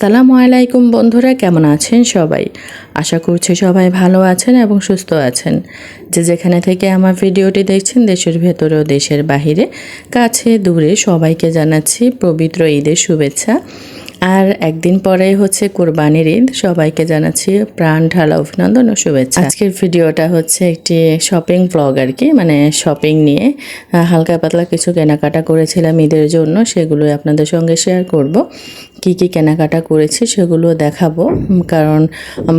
আসসালামু আলাইকুম বন্ধুরা, কেমন আছেন সবাই? আশা করছি সবাই ভালো আছেন এবং সুস্থ আছেন। যে যেখানে থেকে আমার ভিডিওটি দেখছেন, দেশের ভেতরে ও দেশের বাহিরে, কাছে, দূরে সবাইকে জানাচ্ছি পবিত্র ঈদের শুভেচ্ছা। আর একদিন পরেই হচ্ছে কোরবানির ঈদ, সবাইকে জানাচ্ছি প্রাণ ঢালা অভিনন্দন ও শুভেচ্ছা। আজকের ভিডিওটা হচ্ছে একটি শপিং ব্লগ আর কি মানে শপিং নিয়ে হালকা পাতলা কিছু কেনাকাটা করেছিলাম ঈদের জন্য সেগুলো আপনাদের সঙ্গে শেয়ার করব। কি কি কেনাকাটা করেছি সেগুলো দেখাবো। কারণ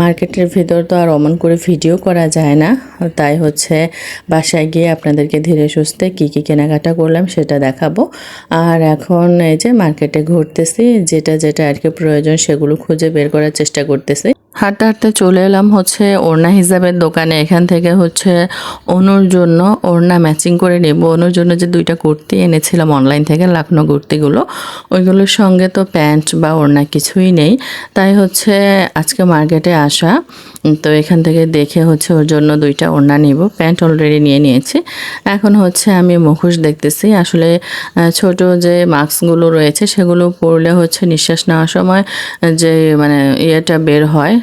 মার্কেটের ভেতর তো আর অমন করে ভিডিও করা যায় না। তাই হচ্ছে বাসায় গিয়ে আপনাদেরকে ধীরে সুস্থে কি কি কেনাকাটা করলাম সেটা দেখাবো। আর এখন এই যে মার্কেটে ঘুরতেছি, যেটা যেটা আর কি প্রয়োজন সেগুলো খুঁজে বের করার চেষ্টা করতেছি। হাঁটতে হাঁটতে চলে এলাম হচ্ছে ওড়না হিসাবের দোকানে। এখান থেকে হচ্ছে অনুর জন্য ওড়না ম্যাচিং করে নেব। অনুর জন্য যে দুইটা কুর্তি এনেছিলাম অনলাইন থেকে, লাখনো কুর্তিগুলো, ওইগুলোর সঙ্গে তো প্যান্ট বা ওড়না কিছুই নেই। তাই হচ্ছে আজকে মার্কেটে আসা। তো এখান থেকে দেখে হচ্ছে ওর জন্য দুইটা ওড়না নিব। প্যান্ট অলরেডি নিয়ে নিয়েছি। এখন হচ্ছে আমি মুখোশ দেখতেছি। আসলে ছোট যে মাস্কগুলো রয়েছে, সেগুলো পরলে হচ্ছে নিঃশ্বাস নেওয়ার সময় যে মানে ইয়েটা বের হয়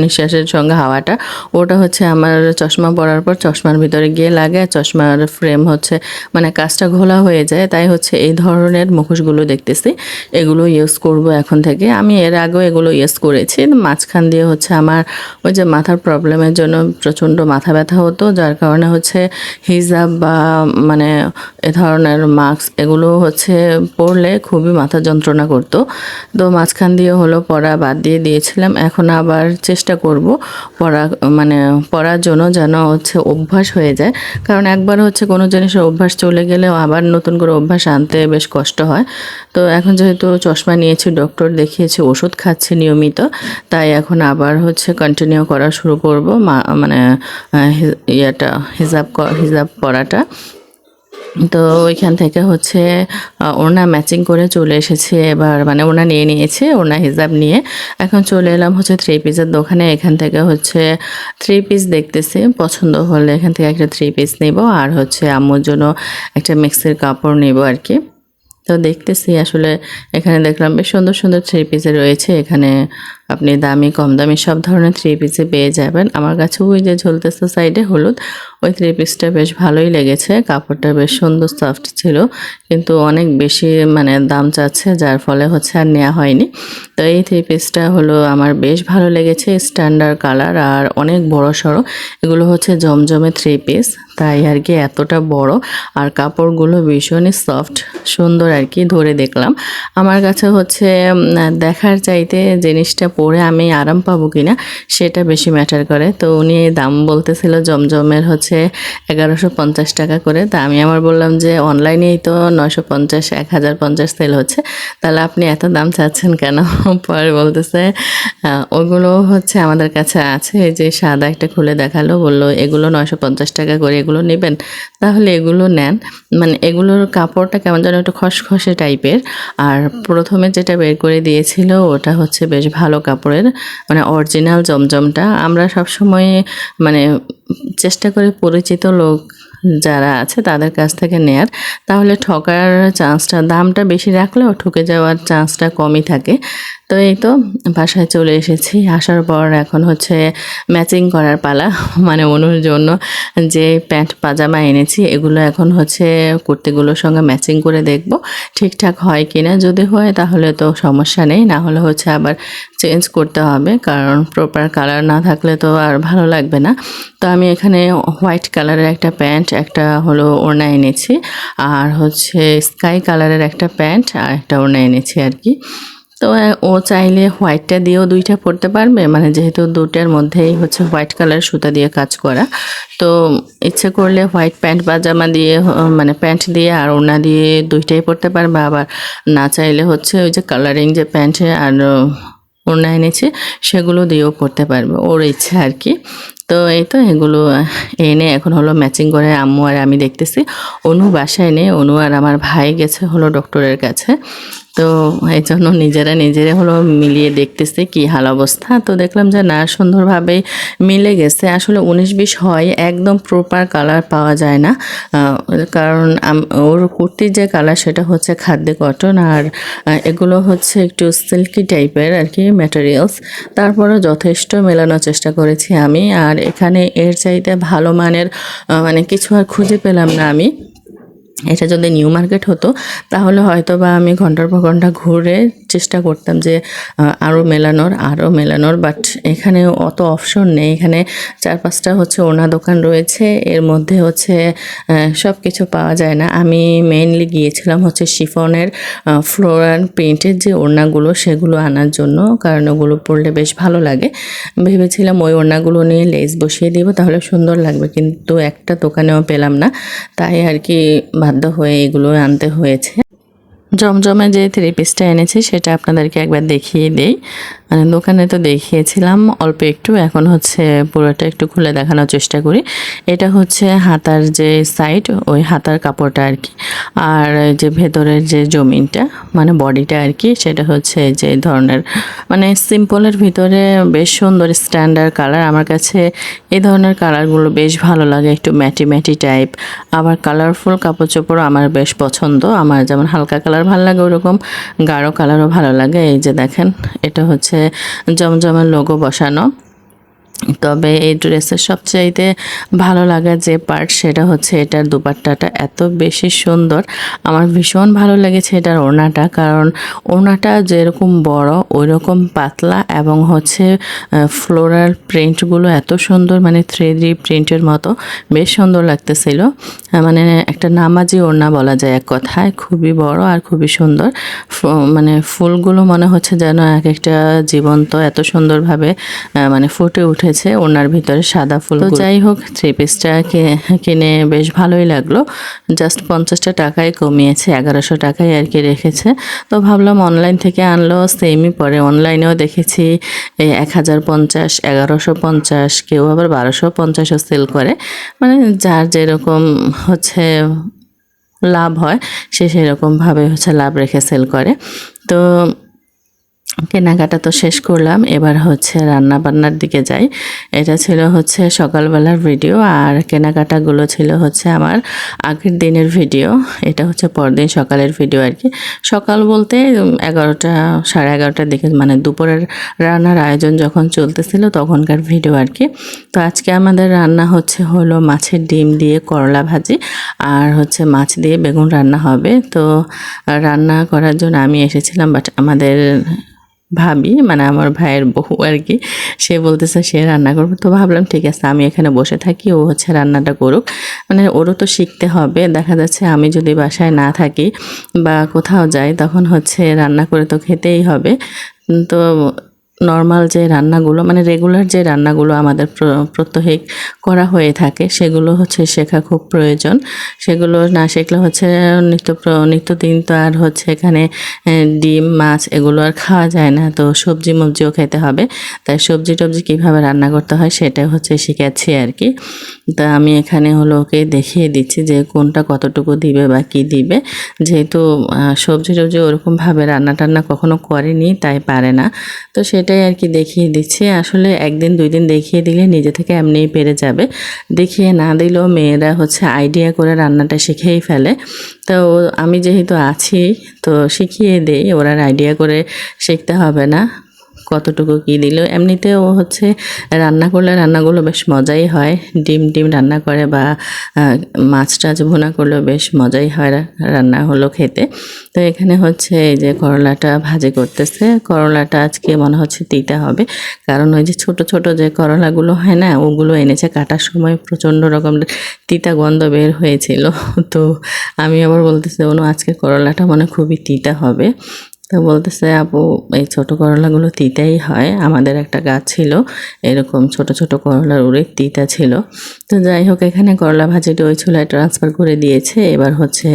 নিঃশ্বাসের সঙ্গে হাওয়াটা। ওটা হচ্ছে আমার চশমা পরার পর চশমার ভিতরে গিয়ে লাগে, চশমার ফ্রেম হচ্ছে মানে কাজটা ঘোলা হয়ে যায়, তাই হচ্ছে এই ধরনের মুখোশগুলো দেখতেছি। এগুলো ইউজ করব এখন থেকে। আমি এর আগেও এগুলো ইউজ করেছি। মাঝখান দিয়ে হচ্ছে আমার ওই যে মাথার প্রবলেমের জন্য প্রচণ্ড মাথা ব্যথা হতো, যার কারণে হচ্ছে হিজাব বা মানে এ ধরনের মাস্ক এগুলো হচ্ছে পরলে খুবই মাথা যন্ত্রণা করতো। তো মাঝখান দিয়ে হলো পড়া বাদ দিয়ে দিয়েছিলাম। এখন আবার চেষ্টা করব পড়া মানে পড়ার জন্য যেন হচ্ছে অভ্যাস হয়ে যায়। কারণ একবার হচ্ছে কোনো জিনিসের অভ্যাস চলে গেলেও আবার নতুন করে অভ্যাস আনতে বেশ কষ্ট হয়। তো এখন যেহেতু চশমা নিয়েছি, ডক্টর দেখিয়েছি, ওষুধ খাচ্ছি নিয়মিত, তাই এখন আবার হচ্ছে কন্টিনিউ করা শুরু করব। মানে ইয়েটা, হিজাব হিজাব পড়াটা। তো ওইখান থেকে হচ্ছে ওনা ম্যাচিং করে চলে এসেছে এবার। মানে ওনা নিয়ে নিয়েছে ওনা হিসাব নিয়ে। এখন চলে এলাম হচ্ছে থ্রি পিসের দোকানে। এখান থেকে হচ্ছে থ্রি পিস দেখতেছি। পছন্দ হলে এখান থেকে একটা থ্রি পিস নেব। আর হচ্ছে আম্মুর জন্য একটা মিক্সের কাপড় নেব আর কি। তো দেখতেছি আসলে এখানে দেখলাম বেশ সুন্দর সুন্দর থ্রি পিসে রয়েছে। এখানে আপনি দামি, কম দামি সব ধরনের থ্রি পিসে পেয়ে যাবেন। আমার কাছে ওই যে ঝুলতেছে সাইডে হলুদ, ওই থ্রি পিসটা বেশ ভালোই লেগেছে। কাপড়টা বেশ সুন্দর সফট ছিল, কিন্তু অনেক বেশি মানে দাম চাচ্ছে, যার ফলে হচ্ছে আর নেওয়া হয়নি। তো এই থ্রি পিসটা হলো আমার বেশ ভালো লেগেছে স্ট্যান্ডার্ড কালার আর অনেক বড় সড়ো এগুলো হচ্ছে জমজমে থ্রি পিস তাই আর কি এতটা বড়। আর কাপড়গুলো ভীষণই সফট সুন্দর আর কি ধরে দেখলাম। আমার কাছে হচ্ছে দেখার চাইতে জিনিসটা পরে আমি আরাম পাবো কিনা সেটা বেশি ম্যাটার করে। তো উনি দাম বলতেছিল জমজমের হচ্ছে এগারোশো পঞ্চাশ টাকা করে। তা আমি আমার বললাম যে, অনলাইনেই তো নয়শো পঞ্চাশ, এক হাজার পঞ্চাশ সেল হচ্ছে। তাহলে আপনি এত দাম চাচ্ছেন কেন? পরে বলতেছে ওগুলো হচ্ছে আমাদের কাছে আছে। এই যে সাদা একটা খুলে দেখাল, বলল, এগুলো নয়শো পঞ্চাশ টাকা করে এগুলো নেবেন, তাহলে এগুলো নেন। মানে এগুলোর কাপড়টা কেমন যেন একটু খসখসে টাইপের। আর প্রথমে যেটা বের করে দিয়েছিল, ওটা হচ্ছে বেশ ভালো কাপড়ের মানে অরিজিনাল জমজমটা। আমরা সবসময় মানে চেষ্টা করে পরিচিত লোক যারা আছে তাদের কাছ থেকে নেয়ার। তাহলে ঠকার চান্সটা, দামটা বেশি রাখলেও ঠকে যাওয়ার চান্সটা কমই থাকে। তো এই তো, বাসায় চলে এসেছি। আসার পর এখন হচ্ছে ম্যাচিং করার পালা মানে অনুর জন্য যে প্যান্ট পাজামা এনেছি, এগুলো এখন হচ্ছে কুর্তিগুলোর সঙ্গে ম্যাচিং করে দেখব, ঠিকঠাক হয় কি না যদি হয় তাহলে তো সমস্যা নেই, না হলে হচ্ছে আবার চেঞ্জ করতে হবে, কারণ প্রপার কালার না থাকলে তো আর ভালো লাগবে না। তো আমি এখানে হোয়াইট কালারের একটা প্যান্ট একটা হলো ওড়না এনেছি, আর হচ্ছে স্কাই কালারের একটা প্যান্ট আর একটা ওড়না এনেছি আর কি। তো ও চাইলে হোয়াইটটা দিয়েও দুইটা পরতে পারবে। মানে যেহেতু দুটার মধ্যেই হচ্ছে হোয়াইট কালার সুতা দিয়ে কাজ করা। তো, ইচ্ছে করলে হোয়াইট প্যান্ট পাজামা দিয়ে মানে প্যান্ট দিয়ে আর ওড়না দিয়ে দুইটাই পরতে পারবে। আবার না চাইলে হচ্ছে ওই যে কালারিং যে প্যান্টে আর ওড়না এনেছে, সেগুলো দিয়েও পরতে পারবে। ওর ইচ্ছা আর কি। তো, এই তো এগুলো এনে এখন হলো ম্যাচিং করে আম্মু আর আমি দেখতেছি। অনু বাসায় নেই। অনু আর আমার ভাই গেছে হলো ডক্টরের কাছে। তো এই জন্য নিজেরা নিজেরা হলো মিলিয়ে দেখতেছে কি হাল অবস্থা। তো দেখলাম যে না, সুন্দরভাবে মিলে গেছে। আসলে উনিশ বিশ হয়, একদম প্রপার কালার পাওয়া যায় না। কারণ ওর কুর্তির যে কালার সেটা হচ্ছে খাদ্য কটন আর এগুলো হচ্ছে একটু সিল্কি টাইপের আর কি ম্যাটেরিয়ালস তারপরে যথেষ্ট মেলানোর চেষ্টা করেছি আমি। আর এখানে এর চাইতে ভালো মানের মানে কিছু আর খুঁজে পেলাম না আমি। এটা যদি নিউ মার্কেট হতো, তাহলে হয়তো বা আমি ঘণ্টার পর ঘণ্টা ঘুরে চেষ্টা করতাম যে আরও মেলানোর আরও মেলানোর বাট এখানে অত অপশন নেই। এখানে চার পাঁচটা হচ্ছে ওনা দোকান রয়েছে, এর মধ্যে হচ্ছে সব কিছু পাওয়া যায় না। আমি মেইনলি গিয়েছিলাম হচ্ছে শিফনের ফ্লোর ফ্লোরাল প্রিন্টের যে ওড়নাগুলো, সেগুলো আনার জন্য, কারণ ওগুলো পরলে বেশ ভালো লাগে। ভেবেছিলাম ওই ওড়নাগুলো নিয়ে লেস বসিয়ে দিব, তাহলে সুন্দর লাগবে, কিন্তু একটা দোকানেও পেলাম না। তাই আর কি বাধ্য হয়ে এগুলো আনতে হয়েছে। জমজমে যে থ্রি পিসটা এনেছি সেটা আপনাদেরকে একবার দেখিয়ে দেই। মানে দোকানে তো দেখিয়েছিলাম, অল্প একটু, এখন হচ্ছে পুরোটা একটু খুলে দেখানোর চেষ্টা করি। এটা হচ্ছে হাতার যে সাইড ওই হাতার কাপড়টা আর কি। আর যে ভেতরের যে জমিনটা মানে বডিটা আর কি, সেটা হচ্ছে যে ধরনের মানে সিম্পলের ভিতরে বেশ সুন্দর স্ট্যান্ডার্ড কালার আমার কাছে এই ধরনের কালারগুলো বেশ ভালো লাগে, একটু ম্যাটি ম্যাটি টাইপ আবার কালারফুল কাপড় চোপড় আমার বেশ পছন্দ। আমার যেমন হালকা কালার ভালো লাগে, ওরকম গাঢ় কালারও ভালো লাগে। এই যে দেখেন, এটা হচ্ছে জমজমের লোগো বসানো। তবে এই ড্রেসের সবচাইতে ভালো লাগা যে পার্ট সেটা হচ্ছে এটার দুপাট্টাটা এত বেশি সুন্দর। আমার ভীষণ ভালো লেগেছে এটার ওড়নাটা, কারণ ওড়নাটা যেরকম বড় ওই রকম পাতলা এবং হচ্ছে ফ্লোরাল প্রিন্টগুলো এত সুন্দর মানে থ্রি প্রিন্টের মতো, বেশ সুন্দর লাগতেছিল। মানে একটা নামাজি ওড়না বলা যায় এক কথায়, খুবই বড় আর খুবই সুন্দর। মানে ফুলগুলো মনে হচ্ছে যেন এক একটা জীবন্ত, এত সুন্দরভাবে মানে ফুটে উঠেছে ওনার ভিতরে সাদা ফুল তো যাই হোক থ্রি পিসটা কিনে বেশ ভালোই লাগল। জাস্ট পঞ্চাশটা টাকায় কমিয়েছে এগারোশো টাকায় আর কি রেখেছে। তো ভাবলাম অনলাইন থেকে আনলো সেমই পরে অনলাইনেও দেখেছি এই এক হাজার পঞ্চাশ এগারোশো পঞ্চাশ কেউ আবার বারোশো পঞ্চাশও সেল করে। মানে যার যেরকম হচ্ছে লাভ হয় সে সেরকমভাবে হচ্ছে লাভ রেখে সেল করে। তো কেনাকাটা তো শেষ করলাম। এবার হচ্ছে রান্না বান্নার দিকে যাই। এটা ছিল হচ্ছে সকালবেলার ভিডিও আর কেনাকাটাগুলো ছিল হচ্ছে আমার আগের দিনের ভিডিও। এটা হচ্ছে পরদিন সকালের ভিডিও আর কি। সকাল বলতে এগারোটা, সাড়ে এগারোটার দিকে মানে দুপুরের রান্নার আয়োজন যখন চলতেছিল তখনকার ভিডিও আর কি। তো আজকে আমাদের রান্না হচ্ছে হলো মাছের ডিম দিয়ে করলা ভাজি আর হচ্ছে মাছ দিয়ে বেগুন রান্না হবে। তো রান্না করার জন্য আমি এসেছিলাম বাট আমাদের ভাবি মানে আমার ভাইয়ের বহু আর কি সে বলতেছে, সে রান্না করবে। তো ভাবলাম, ঠিক আছে, আমি এখানে বসে থাকি, ও হচ্ছে রান্নাটা করুক। মানে ওরও তো শিখতে হবে। দেখা যাচ্ছে, আমি যদি বাসায় না থাকি বা কোথাও যাই, তখন হচ্ছে রান্না করে তো খেতেই হবে। তো নর্মাল যে রান্নাগুলো মানে রেগুলার যে রান্নাগুলো আমাদের প্র- প্রত্যহিক করা হয়ে থাকে, সেগুলো হচ্ছে শেখা খুব প্রয়োজন। সেগুলো না শিখলে হচ্ছে নিত্য নিত্যদিন তো আর হচ্ছে এখানে ডিম, মাছ এগুলো আর খাওয়া যায় না। তো সবজি মবজিও খেতে হবে। তাই সবজি টবজি কীভাবে রান্না করতে হয় সেটা হচ্ছে শিখাচ্ছি আর কি। তা আমি এখানে হলো ওকে দেখিয়ে দিচ্ছি যে কোনটা কতটুকু দিবে বা কি দিবে। যেহেতু সবজি টবজি ওরকমভাবে রান্না টান্না কখনো করেনি, তাই পারে না। তো সেটাই আর কি দেখিয়ে দিচ্ছি। আসলে একদিন দুই দিন দেখিয়ে দিলে নিজে থেকে এমনিই পেরে যাবে। দেখিয়ে না দিলেও মেয়েরা হচ্ছে আইডিয়া করে রান্নাটা শিখেই ফেলে। তো আমি যেহেতু আছি, তো শিখিয়ে দেই, ওরা আইডিয়া করে শিখতে হবে না। কতটুকু কি দিল? এমনিতেও হচ্ছে রান্না করলে রান্নাগুলো বেশ মজাই হয়। ডিম ডিম রান্না করে বা মাছ টাছ ভুনা করলেও বেশ মজাই হয় রান্না হলো খেতে। তো এখানে হচ্ছে এই যে করলাটা ভাজি করতেছে। করলাটা আজকে মনে হচ্ছে তিতা হবে। কারণ ওই যে ছোট ছোট যে করলাগুলো হয় না, ওগুলো এনেছে কাটার সময় প্রচণ্ড রকম তিতা গন্ধ বের হয়েছিল। তো আমি আবার বলতেছি, অনু, আজকে করলাটা মানে খুবই তিতা হবে। তো বলতেছে, আপু, এই ছোট করলাগুলো তিতাই হয়। আমাদের একটা গাছ ছিল, এরকম ছোট ছোট করলার উড়ে তিতা ছিল। তো যাই হোক, এখানে করলা ভাজিটা ওই চুলায় ট্রান্সফার করে দিয়েছে। এবার হচ্ছে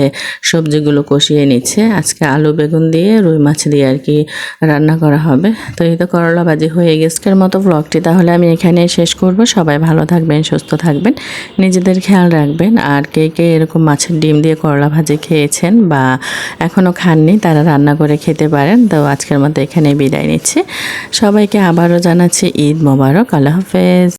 সবজিগুলো কষিয়ে নিচ্ছে। আজকে আলু, বেগুন দিয়ে রুই মাছ দিয়ে আর কি রান্না করা হবে। তো এই তো করলা ভাজি হয়ে গেছকের মতো ব্লগটি তাহলে আমি এখানে শেষ করব। সবাই ভালো থাকবেন, সুস্থ থাকবেন, নিজেদের খেয়াল রাখবেন। আর কে কে এরকম মাছের ডিম দিয়ে করলা ভাজি খেয়েছেন বা এখনও খাননি, তারা রান্না করে খেতে পারেন। তো আজকের মতো এখানে বিদায় নিচ্ছি। সবাইকে আবারও জানাচ্ছি ঈদ মোবারক। আল্লাহ হাফেজ।